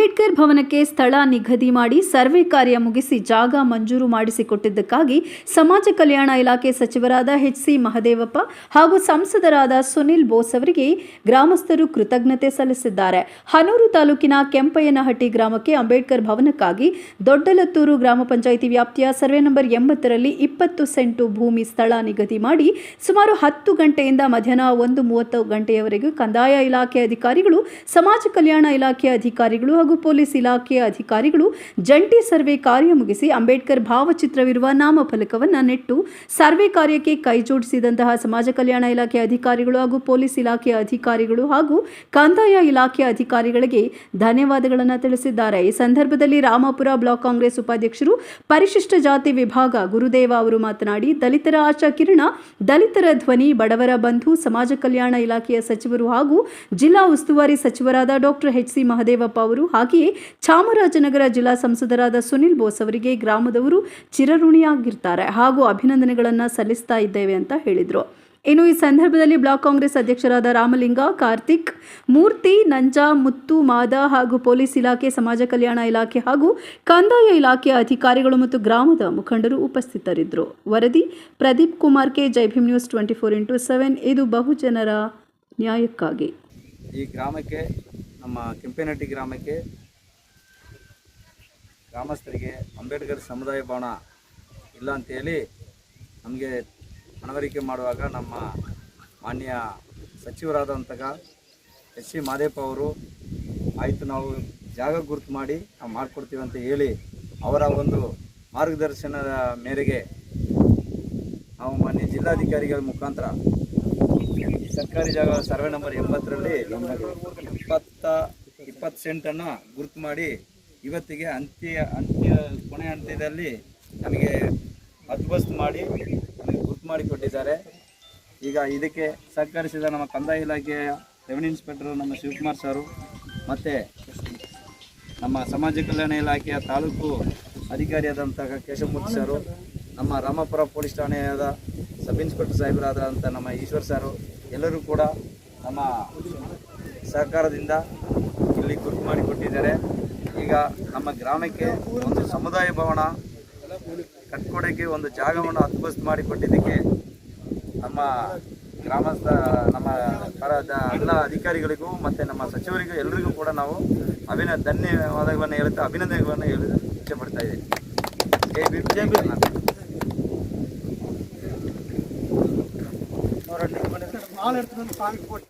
ಅಂಬೇಡ್ಕರ್ ಭವನಕ್ಕೆ ಸ್ಥಳ ನಿಗದಿ ಮಾಡಿ ಸರ್ವೆ ಕಾರ್ಯ ಮುಗಿಸಿ ಜಾಗ ಮಂಜೂರು ಮಾಡಿಸಿಕೊಟ್ಟಿದ್ದಕ್ಕಾಗಿ ಸಮಾಜ ಕಲ್ಯಾಣ ಇಲಾಖೆ ಸಚಿವರಾದ ಎಚ್ ಸಿ ಮಹದೇವಪ್ಪ ಹಾಗೂ ಸಂಸದರಾದ ಸುನಿಲ್ ಬೋಸ್ ಅವರಿಗೆ ಗ್ರಾಮಸ್ಥರು ಕೃತಜ್ಞತೆ ಸಲ್ಲಿಸಿದ್ದಾರೆ. ಹನೂರು ತಾಲೂಕಿನ ಕೆಂಪಯ್ಯನಹಟ್ಟಿ ಗ್ರಾಮಕ್ಕೆ ಅಂಬೇಡ್ಕರ್ ಭವನಕ್ಕಾಗಿ ದೊಡ್ಡಲತ್ತೂರು ಗ್ರಾಮ ಪಂಚಾಯಿತಿ ವ್ಯಾಪ್ತಿಯ ಸರ್ವೆ ನಂಬರ್ ಎಂಬತ್ತರಲ್ಲಿ ಇಪ್ಪತ್ತು ಸೆಂಟು ಭೂಮಿ ಸ್ಥಳ ನಿಗದಿ ಮಾಡಿ ಸುಮಾರು ಹತ್ತು ಗಂಟೆಯಿಂದ ಮಧ್ಯಾಹ್ನ ಒಂದು ಮೂವತ್ತು ಗಂಟೆಯವರೆಗೂ ಕಂದಾಯ ಇಲಾಖೆ ಅಧಿಕಾರಿಗಳು, ಸಮಾಜ ಕಲ್ಯಾಣ ಇಲಾಖೆ ಅಧಿಕಾರಿಗಳು ಪೊಲೀಸ್ ಇಲಾಖೆಯ ಅಧಿಕಾರಿಗಳು ಜಂಟಿ ಸರ್ವೆ ಕಾರ್ಯ ಮುಗಿಸಿ ಅಂಬೇಡ್ಕರ್ ಭಾವಚಿತ್ರವಿರುವ ನಾಮಫಲಕವನ್ನು ನೆಟ್ಟು ಸರ್ವೆ ಕಾರ್ಯಕ್ಕೆ ಕೈಜೋಡಿಸಿದಂತಹ ಸಮಾಜ ಕಲ್ಯಾಣ ಇಲಾಖೆ ಅಧಿಕಾರಿಗಳು ಹಾಗೂ ಪೊಲೀಸ್ ಇಲಾಖೆಯ ಅಧಿಕಾರಿಗಳು ಹಾಗೂ ಕಂದಾಯ ಇಲಾಖೆಯ ಅಧಿಕಾರಿಗಳಿಗೆ ಧನ್ಯವಾದಗಳನ್ನು ತಿಳಿಸಿದ್ದಾರೆ. ಈ ಸಂದರ್ಭದಲ್ಲಿ ರಾಮಾಪುರ ಬ್ಲಾಕ್ ಕಾಂಗ್ರೆಸ್ ಉಪಾಧ್ಯಕ್ಷರು, ಪರಿಶಿಷ್ಟ ಜಾತಿ ವಿಭಾಗ ಗುರುದೇವ ಅವರು ಮಾತನಾಡಿ, ದಲಿತರ ಆಶಾ ಕಿರಣ, ದಲಿತರ ಧ್ವನಿ, ಬಡವರ ಬಂಧು, ಸಮಾಜ ಕಲ್ಯಾಣ ಇಲಾಖೆಯ ಸಚಿವರು ಹಾಗೂ ಜಿಲ್ಲಾ ಉಸ್ತುವಾರಿ ಸಚಿವರಾದ ಡಾಕ್ಟರ್ ಎಚ್ ಸಿ ಮಹದೇವಪ್ಪ ಅವರು ಹಾಗೆಯೇ ಚಾಮರಾಜನಗರ ಜಿಲ್ಲಾ ಸಂಸದರಾದ ಸುನಿಲ್ ಬೋಸ್ ಅವರಿಗೆ ಗ್ರಾಮದವರು ಚಿರಋಣಿಯಾಗಿರ್ತಾರೆ ಹಾಗೂ ಅಭಿನಂದನೆಗಳನ್ನು ಸಲ್ಲಿಸ್ತಾ ಇದ್ದೇವೆ ಅಂತ ಹೇಳಿದರು. ಇನ್ನು ಈ ಸಂದರ್ಭದಲ್ಲಿ ಬ್ಲಾಕ್ ಕಾಂಗ್ರೆಸ್ ಅಧ್ಯಕ್ಷರಾದ ರಾಮಲಿಂಗ, ಕಾರ್ತಿಕ್, ಮೂರ್ತಿ, ನಂಜಾ, ಮುತ್ತು, ಮಾದ ಹಾಗೂ ಪೊಲೀಸ್ ಇಲಾಖೆ, ಸಮಾಜ ಕಲ್ಯಾಣ ಇಲಾಖೆ ಹಾಗೂ ಕಂದಾಯ ಇಲಾಖೆಯ ಅಧಿಕಾರಿಗಳು ಮತ್ತು ಗ್ರಾಮದ ಮುಖಂಡರು ಉಪಸ್ಥಿತರಿದ್ದರು. ವರದಿ, Pradeep Kumar K Jaibhim news twenty four into seven. ಇದು ಬಹುಜನರ ನ್ಯಾಯಕ್ಕಾಗಿ. ಈ ಗ್ರಾಮಕ್ಕೆ ನಮ್ಮ ಕೆಂಪೇನಟ್ಟಿ ಗ್ರಾಮಕ್ಕೆ ಗ್ರಾಮಸ್ಥರಿಗೆ ಅಂಬೇಡ್ಕರ್ ಸಮುದಾಯ ಭವನ ಇಲ್ಲ ಅಂತೇಳಿ ನಮಗೆ ಮನವರಿಕೆ ಮಾಡುವಾಗ ನಮ್ಮ ಮಾನ್ಯ ಸಚಿವರಾದಂತಹ ಎಚ್ ಸಿ ಮಾದೇಪ್ಪ ಅವರು, ಆಯಿತು ನಾವು ಜಾಗ ಗುರುತು ಮಾಡಿ ನಾವು ಮಾಡಿಕೊಡ್ತೀವಿ ಅಂತ ಹೇಳಿ ಅವರ ಒಂದು ಮಾರ್ಗದರ್ಶನದ ಮೇರೆಗೆ ನಾವು ಮಾನ್ಯ ಜಿಲ್ಲಾಧಿಕಾರಿಗಳ ಮುಖಾಂತರ ಸರ್ಕಾರಿ ಜಾಗ ಸರ್ವೆ ನಂಬರ್ ಎಂಬತ್ತರಲ್ಲಿ ಇಪ್ಪತ್ತ ಇಪ್ಪತ್ತು ಸೆಂಟನ್ನು ಗುರುತು ಮಾಡಿ ಇವತ್ತಿಗೆ ಅಂತ್ಯ ಅಂತ್ಯ, ಕೊನೆ ಅಂತ್ಯದಲ್ಲಿ ನಮಗೆ ಹದ್ಬಸ್ತ್ ಮಾಡಿ ಗುರುತು ಮಾಡಿ ಕೊಟ್ಟಿದ್ದಾರೆ. ಈಗ ಇದಕ್ಕೆ ಸಹಕರಿಸಿದ ನಮ್ಮ ಕಂದಾಯ ಇಲಾಖೆಯ ರೆವಿನ್ಯೂ ಇನ್ಸ್ಪೆಕ್ಟರ್ ನಮ್ಮ ಶಿವಕುಮಾರ್ ಸರು ಮತ್ತು ನಮ್ಮ ಸಮಾಜ ಕಲ್ಯಾಣ ಇಲಾಖೆಯ ತಾಲೂಕು ಅಧಿಕಾರಿಯಾದಂತಹ ಕೇಶವಮೂರ್ತಿ ಸರು, ನಮ್ಮ ರಾಮಪುರ ಪೊಲೀಸ್ ಠಾಣೆಯಾದ ಸಬ್ ಇನ್ಸ್ಪೆಕ್ಟರ್ ಸಾಹೇಬರಾದಂಥ ನಮ್ಮ ಈಶ್ವರ್ ಸರು ಎಲ್ಲರೂ ಕೂಡ ನಮ್ಮ ಸಹಕಾರದಿಂದ ಇಲ್ಲಿ ಗುರುತು ಮಾಡಿಕೊಟ್ಟಿದ್ದಾರೆ. ಈಗ ನಮ್ಮ ಗ್ರಾಮಕ್ಕೆ ಒಂದು ಸಮುದಾಯ ಭವನ, ಕಟ್ಕೊಡೋಕ್ಕೆ ಒಂದು ಜಾಗವನ್ನು ಮಾಡಿ ಮಾಡಿಕೊಟ್ಟಿದ್ದಕ್ಕೆ ನಮ್ಮ ಗ್ರಾಮಸ್ಥ, ನಮ್ಮ ಎಲ್ಲ ಅಧಿಕಾರಿಗಳಿಗೂ ಮತ್ತು ನಮ್ಮ ಸಚಿವರಿಗೂ ಎಲ್ಲರಿಗೂ ಕೂಡ ನಾವು ಅಭಿನ, ಧನ್ಯವಾದಗಳನ್ನು ಹೇಳುತ್ತಾ ಅಭಿನಂದನೆಗಳನ್ನು ಹೇಳಿ ಇಚ್ಛೆ ಪಡ್ತಾ ಇದ್ದೀನಿ ಜೈ ಬಿ ಜೈ வாழை எடுத்துகிட்டு வந்து சாமி போட்டு